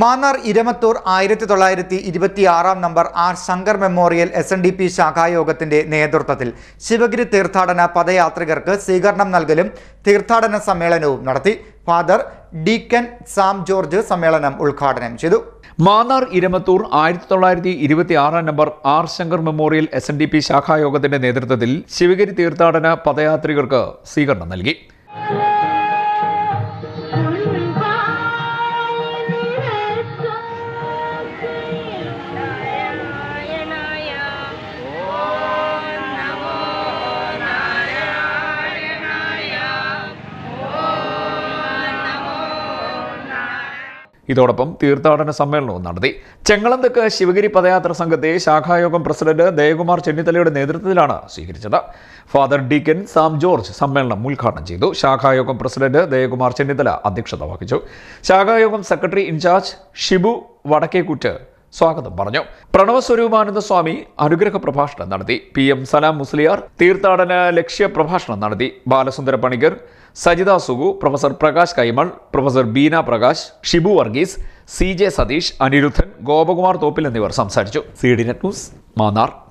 മാന്നാർ ഇരമത്തൂർ ആയിരത്തി തൊള്ളായിരത്തി ഇരുപത്തി ആറാം number R Shankar memorial S N D P ശാഖായോഗത്തിന്റെ നേതൃത്വത്തിൽ ശിവഗിരി തീർത്ഥാടന പദയാത്രികർക്ക് സ്വീകരണം നൽകലും തീർത്ഥാടന സമ്മേളനവും നടത്തി. ഫാദർ ഡീക്കൻ സാം ജോർജ് സമ്മേളനം ഉദ്ഘാടനം ചെയ്തു. മാന്നാർ ഇരമത്തൂർ ആയിരത്തി തൊള്ളായിരത്തി ഇരുപത്തി ആറാം number R Shankar memorial S N D P ശാഖായോഗത്തിന്റെ നേതൃത്വത്തിൽ ശിവഗിരി തീർത്ഥാടന പദയാത്രികർക്ക് സ്വീകരണം നൽകി. ഇതോടൊപ്പം തീർത്ഥാടന സമ്മേളനവും നടത്തി. ചെങ്ങളന്തക്ക് ശിവഗിരി പദയാത്ര സംഘത്തെ ശാഖായോഗം പ്രസിഡന്റ് ദയകുമാർ ചെന്നിത്തലയുടെ നേതൃത്വത്തിലാണ് സ്വീകരിച്ചത്. ഫാദർ ഡീക്കൻ സാം ജോർജ് സമ്മേളനം ഉദ്ഘാടനം ചെയ്തു. ശാഖായോഗം പ്രസിഡന്റ് ദയകുമാർ ചെന്നിത്തല അധ്യക്ഷത വഹിച്ചു. ശാഖായോഗം secretary in charge Shibu Vadakkekuttu സ്വാഗതം പറഞ്ഞു. പ്രണവ സ്വരൂപാനന്ദ സ്വാമി അനുഗ്രഹ പ്രഭാഷണം നടത്തി. പി എം സലാം മുസ്ലിയാർ തീർത്ഥാടന ലക്ഷ്യ പ്രഭാഷണം നടത്തി. Balasundara Panicker Sajitha Sugu professor Prakash Kaimal professor Beena Prakash Shibu Varghese C J Satheesh Aniruddhan Gopakumar Thoppil എന്നിവർ സംസാരിച്ചു. C D net news Mannar.